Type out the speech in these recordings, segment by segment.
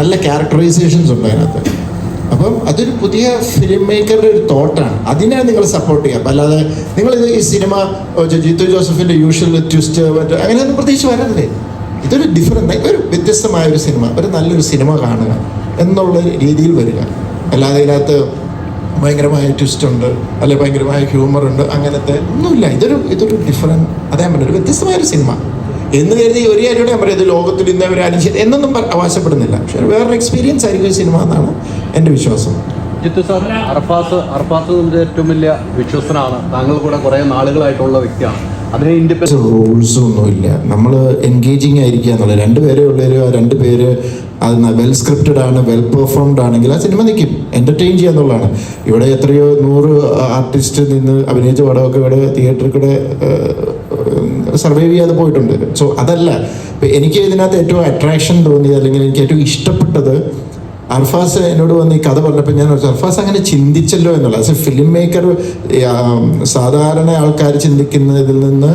നല്ല ക്യാരക്ടറൈസേഷൻസ് ഉണ്ട് അതിനകത്ത്. അപ്പം അതൊരു പുതിയ ഫിലിം മേക്കറുടെ ഒരു തോട്ടാണ്. അതിനെ നിങ്ങൾ സപ്പോർട്ട് ചെയ്യുക. അല്ലാതെ നിങ്ങളിത് ഈ സിനിമ ജിത്തു ജോസഫിന്റെ യൂഷ്വൽ ട്വിസ്റ്റ് മറ്റേ അങ്ങനെയൊന്നും പ്രത്യേകിച്ച് വരണ്ടേ ഇതൊരു ഡിഫറെന്റ് ഒരു വ്യത്യസ്തമായ ഒരു സിനിമ ഒരു നല്ലൊരു സിനിമ കാണുക എന്നുള്ള രീതിയിൽ വരിക. അല്ലാതെ ഇതിനകത്ത് ഭയങ്കരമായ ട്വിസ്റ്റ് ഉണ്ട് അല്ലെങ്കിൽ ഭയങ്കരമായ ഹ്യൂമർ ഉണ്ട് അങ്ങനത്തെ ഒന്നുമില്ല. ഇതൊരു ഇതൊരു ഡിഫറെന്റ് അതേ പറഞ്ഞ ഒരു വ്യത്യസ്തമായൊരു സിനിമ എന്ന് കരുതി ഒരു കാര്യം ഞാൻ പറയുന്നത് ഇത് ലോകത്തിൽ ഇന്ന് അവർ അനുശ എന്നൊന്നും അവകാശപ്പെടുന്നില്ല. പക്ഷെ വേറൊരു എക്സ്പീരിയൻസ് ആയിരിക്കും സിനിമ എന്നാണ് എന്റെ വിശ്വാസം. ജിത്തു സാർ അർഫാസ് അർഫാസ് ഏറ്റവും വലിയ വിശ്വസനാണ്. താങ്കൾ കൂടെ കുറേ നാളുകളായിട്ടുള്ള വ്യക്തിയാണ്. റൂൾസ് ഒന്നുമില്ല നമ്മൾ എൻഗേജിങ് ആയിരിക്കുക എന്നുള്ളത്. രണ്ട് പേരെ ഉള്ളൊരു ആ രണ്ട് പേര് അത് വെൽ സ്ക്രിപ്റ്റഡ് ആണ് വെൽ പെർഫോംഡ് ആണെങ്കിൽ ആ സിനിമ നിൽക്കും എന്റർടൈൻ ചെയ്യുക എന്നുള്ളതാണ്. ഇവിടെ എത്രയോ നൂറ് ആർട്ടിസ്റ്റ് നിന്ന് അഭിനയിച്ച പടമൊക്കെ ഇവിടെ തിയേറ്ററിൽ കൂടെ സർവൈവ് ചെയ്യാതെ പോയിട്ടുണ്ട്. സോ അതല്ല. എനിക്ക് ഇതിനകത്ത് ഏറ്റവും അട്രാക്ഷൻ തോന്നിയത് അല്ലെങ്കിൽ എനിക്ക് ഏറ്റവും ഇഷ്ടപ്പെട്ടത് അർഫാസ് എന്നോട് വന്ന് ഈ കഥ പറഞ്ഞപ്പോൾ ഞാൻ അർഫാസ് അങ്ങനെ ചിന്തിച്ചല്ലോ എന്നുള്ളത് ആസ് ഫിലിം മേക്കർ സാധാരണ ആൾക്കാർ ചിന്തിക്കുന്നതിൽ നിന്ന്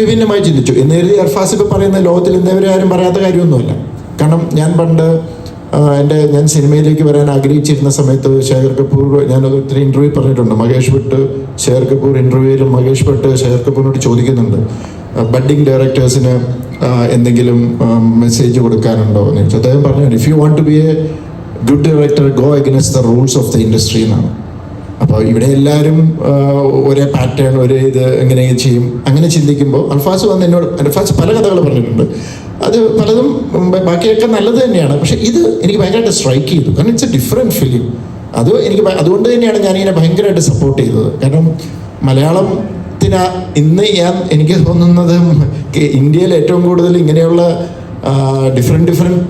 വിഭിന്നമായി ചിന്തിച്ചു. എന്ന് കരുതി അർഫാസ് ഇപ്പോൾ പറയുന്ന ലോകത്തിൽ ഇന്നേവരെ ആരും പറയാത്ത കാര്യമൊന്നുമല്ല. കാരണം ഞാൻ പണ്ട് എന്റെ ഞാൻ സിനിമയിലേക്ക് വരാൻ ആഗ്രഹിച്ചിരുന്ന സമയത്ത് ശേഖർ കപൂർ ഞാൻ ഒത്തിരി ഇന്റർവ്യൂ പറഞ്ഞിട്ടുണ്ട്. മഹേഷ് ഭട്ട് ശേഖർ കപൂർ ഇന്റർവ്യൂവിലും മഹേഷ് ഭട്ട് ശേഖർ കപൂറിനോട് ചോദിക്കുന്നുണ്ട്. ബഡ്ഡിങ് ഡയറക്ടേഴ്സിന് എന്തെങ്കിലും മെസ്സേജ് കൊടുക്കാനുണ്ടോ എന്ന് ചോദിച്ചു. അദ്ദേഹം പറഞ്ഞു if you want to be a good director go against the rules of the industry എന്നാണ്. അപ്പോൾ ഇവിടെ എല്ലാവരും ഒരേ പാറ്റേൺ ഒരേ ഇത് എങ്ങനെ ചെയ്യും. അങ്ങനെ ചിന്തിക്കുമ്പോൾ അൽഫാസ് വന്ന് എന്നോട് അൽഫാസ് പല കഥകൾ പറഞ്ഞിട്ടുണ്ട്. അത് പലതും ബാക്കിയൊക്കെ നല്ലത് തന്നെയാണ്. പക്ഷെ ഇത് എനിക്ക് ഭയങ്കരമായിട്ട് സ്ട്രൈക്ക് ചെയ്തു. കാരണം ഇറ്റ്സ് എ ഡിഫറെന്റ് ഫിലിം അത് എനിക്ക് അതുകൊണ്ട് തന്നെയാണ് ഞാൻ ഞാനിങ്ങനെ ഭയങ്കരമായിട്ട് സപ്പോർട്ട് ചെയ്തത്. കാരണം മലയാളത്തിന് ഇന്ന് ഞാൻ എനിക്ക് തോന്നുന്നത് ഇന്ത്യയിൽ ഏറ്റവും കൂടുതൽ ഇങ്ങനെയുള്ള ഡിഫറെന്റ് ഡിഫറെന്റ്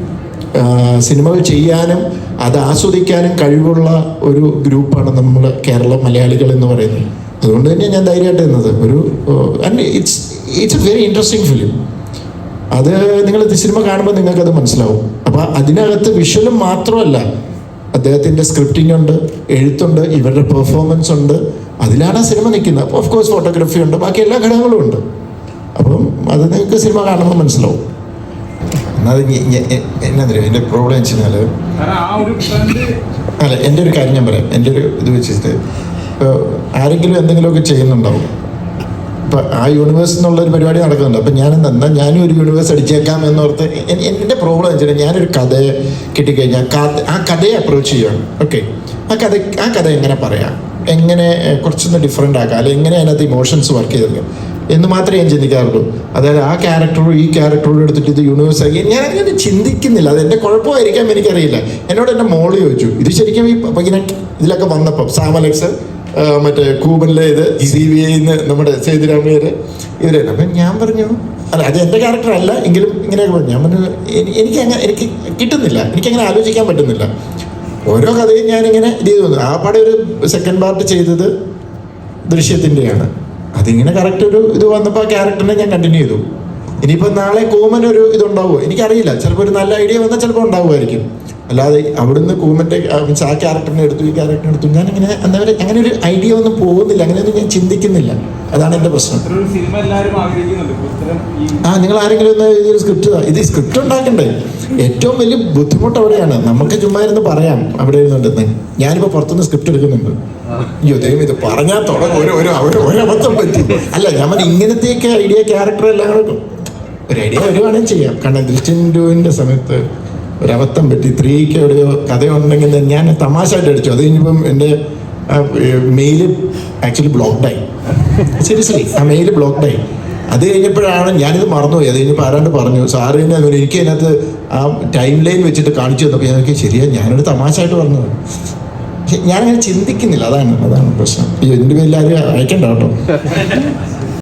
സിനിമകൾ ചെയ്യാനും അത് ആസ്വദിക്കാനും കഴിവുള്ള ഒരു ഗ്രൂപ്പാണ് നമ്മൾ കേരള മലയാളികൾ എന്ന് പറയുന്നത്. അതുകൊണ്ട് തന്നെ ഞാൻ ധൈര്യമായിട്ട് നിന്നത്. ഒരു it's it's a very interesting film അത് നിങ്ങൾ സിനിമ കാണുമ്പോൾ നിങ്ങൾക്കത് മനസ്സിലാവും. അപ്പോൾ അതിനകത്ത് വിഷ്വലും മാത്രമല്ല അദ്ദേഹത്തിന്റെ സ്ക്രിപ്റ്റിംഗ് ഉണ്ട് എഴുത്തുണ്ട് ഇവരുടെ പെർഫോമൻസ് ഉണ്ട്. അതിലാണ് ആ സിനിമ നിൽക്കുന്നത്. ഓഫ് കോഴ്സ് ഫോട്ടോഗ്രാഫി ഉണ്ട് ബാക്കി എല്ലാ ഘടകങ്ങളും ഉണ്ട്. അപ്പം അത് നിങ്ങൾക്ക് സിനിമ കാണുമ്പോൾ മനസ്സിലാവും. എന്നാൽ എന്നാ അറിയോ എന്റെ പ്രോബ്ലം വെച്ച് കാരണം ആ ഒരു അല്ല എന്റെ ഒരു കാര്യം ഞാൻ പറയാം. എന്റെ ഒരു ഇത് വെച്ചിട്ട് ഇപ്പോൾ ആരെങ്കിലും എന്തെങ്കിലുമൊക്കെ ചെയ്യുന്നുണ്ടാവും. ആ യൂണിവേഴ്സ് എന്നുള്ള ഒരു പരിപാടി നടക്കുന്നുണ്ട്. അപ്പം ഞാൻ എന്താ ഞാനും ഒരു യൂണിവേഴ്സ് അടിച്ചേക്കാം എന്നോർത്ത് എൻ- എന്റെ പ്രോബ്ലം വെച്ചാൽ ഞാനൊരു കഥ കിട്ടിക്കഴിഞ്ഞാൽ കഥ- ആ കഥയെ അപ്രോച്ച് ചെയ്യുകയാണ് ഓക്കെ ആ കഥ ആ കഥ എങ്ങനെ പറയാം? എങ്ങനെ കുറച്ചൊന്ന് ഡിഫറെന്റ് ആക്കാം? അല്ലെങ്കിൽ എങ്ങനെ അതിനകത്ത് ഇമോഷൻസ് വർക്ക് ചെയ്തെടുക്കാം? എന്ന് മാത്രമേ ഞാൻ ചിന്തിക്കാറുള്ളൂ. അതായത് ആ ക്യാരക്ടറും ഈ ക്യാരക്ടറോട് എടുത്തിട്ട് ഇത് യൂണിവേഴ്സ് ആക്കി. ഞാൻ അങ്ങനെ ചിന്തിക്കുന്നില്ല. അത് എന്റെ കുഴപ്പമായിരിക്കാം എനിക്കറിയില്ല. എന്നോട് എന്റെ മോൾ ചോദിച്ചു ഇത് ശരിക്കും ഈ ഇങ്ങനെ ഇതിലൊക്കെ വന്നപ്പം സാമലക്സ് മറ്റേ കൂബനിലെ ഇത് സി ബി ഐന്ന് നമ്മുടെ സേതുരാമയ്യര് ഇവർ അപ്പം ഞാൻ പറഞ്ഞു അല്ല അത് എന്റെ ക്യാരക്ടർ അല്ല എങ്കിലും ഇങ്ങനെയൊക്കെ പറഞ്ഞു. ഞാൻ പറഞ്ഞു എനി- എനിക്ക് അങ്ങനെ എനിക്ക് കിട്ടുന്നില്ല എനിക്കങ്ങനെ ആലോചിക്കാൻ പറ്റുന്നില്ല. ഓരോ കഥയും ഞാനിങ്ങനെ ഇത് ചെയ്തു ആ പാടെ ഒരു സെക്കൻഡ് പാർട്ട് ചെയ്തത് ദൃശ്യത്തിന്റെയാണ് അതിങ്ങനെ കറക്റ്റ് ഒരു ഇത് വന്നപ്പോൾ ആ ക്യാരക്ടറിനെ ഞാൻ കണ്ടിന്യൂ ചെയ്തു. ഇനിയിപ്പോൾ നാളെ കോമൻ ഒരു ഇതുണ്ടാവുമോ എനിക്കറിയില്ല. ചിലപ്പോൾ ഒരു നല്ല ഐഡിയ വന്നാൽ ചിലപ്പോൾ ഉണ്ടാവുമായിരിക്കും. അല്ലാതെ അവിടുന്ന് കൂമന്റെ മീൻസ് ആ ക്യാരക്ടറിനെ എടുത്തു ഈ ക്യാരക്ടറിനെ എടുത്തു. ഞാൻ അങ്ങനെ എന്താ പറയുക അങ്ങനെ ഒരു ഐഡിയ ഒന്നും പോകുന്നില്ല. അങ്ങനെയൊന്നും ഞാൻ ചിന്തിക്കുന്നില്ല. അതാണ് എന്റെ പ്രശ്നം. ആ നിങ്ങൾ ആരെങ്കിലും ഒന്ന് ഇതൊരു സ്ക്രിപ്റ്റ് ഇത്. സ്ക്രിപ്റ്റ് ഉണ്ടാക്കണ്ടേ? ഏറ്റവും വലിയ ബുദ്ധിമുട്ട് അവിടെയാണ്. നമുക്ക് ചുമ്മാ ഇരുന്ന് പറയാം. അവിടെ ഇരുന്നുണ്ടെന്ന് ഞാനിപ്പോൾ പുറത്തുനിന്ന് സ്ക്രിപ്റ്റ് എടുക്കുന്നുണ്ട്. അയ്യോ ദൈവം ഇത് പറഞ്ഞാൽ തുടങ്ങും. ഒരു ഒരു ഒരു ഒരബദ്ധം പറ്റി. അല്ല ഞാൻ ഇങ്ങനത്തെയൊക്കെ ഐഡിയ ക്യാരക്ടർ എല്ലാം കൂടെ ഒരു ഐഡിയ വരുവാണെങ്കിൽ ചെയ്യാം. കാരണം ദൃശ്യം ടുവിന്റെ സമയത്ത് ഒരു അബദ്ധം പറ്റി. സ്ത്രീക്ക് എവിടെയോ കഥയുണ്ടെങ്കിൽ ഞാൻ തമാശയായിട്ട് അടിച്ചു. അത് കഴിഞ്ഞപ്പം എന്റെ മെയിൽ ആക്ച്വലി ബ്ലോക്ക്ഡായി സീരിയസ്ലി ആ മെയിൽ ബ്ലോക്ക്ഡായി അത് കഴിഞ്ഞപ്പോഴാണ് ഞാനിത് മറന്നുപോയി. അത് കഴിഞ്ഞപ്പോൾ ആരാണ്ട് പറഞ്ഞു സാറ് തന്നെ അതുപോലെ എനിക്ക് അതിനകത്ത് ആ ടൈം ലൈൻ വെച്ചിട്ട് കാണിച്ചു തന്നപ്പോൾ ഞാൻ നോക്കി ശരിയാ ഞാനൊരു തമാശയായിട്ട് പറഞ്ഞത് ഞാനങ്ങനെ ചിന്തിക്കുന്നില്ല. അതാണ് അതാണ് പ്രശ്നം. ഈ ഇതിന്റെ പേരിൽ ആരും അയക്കണ്ട കേട്ടോ.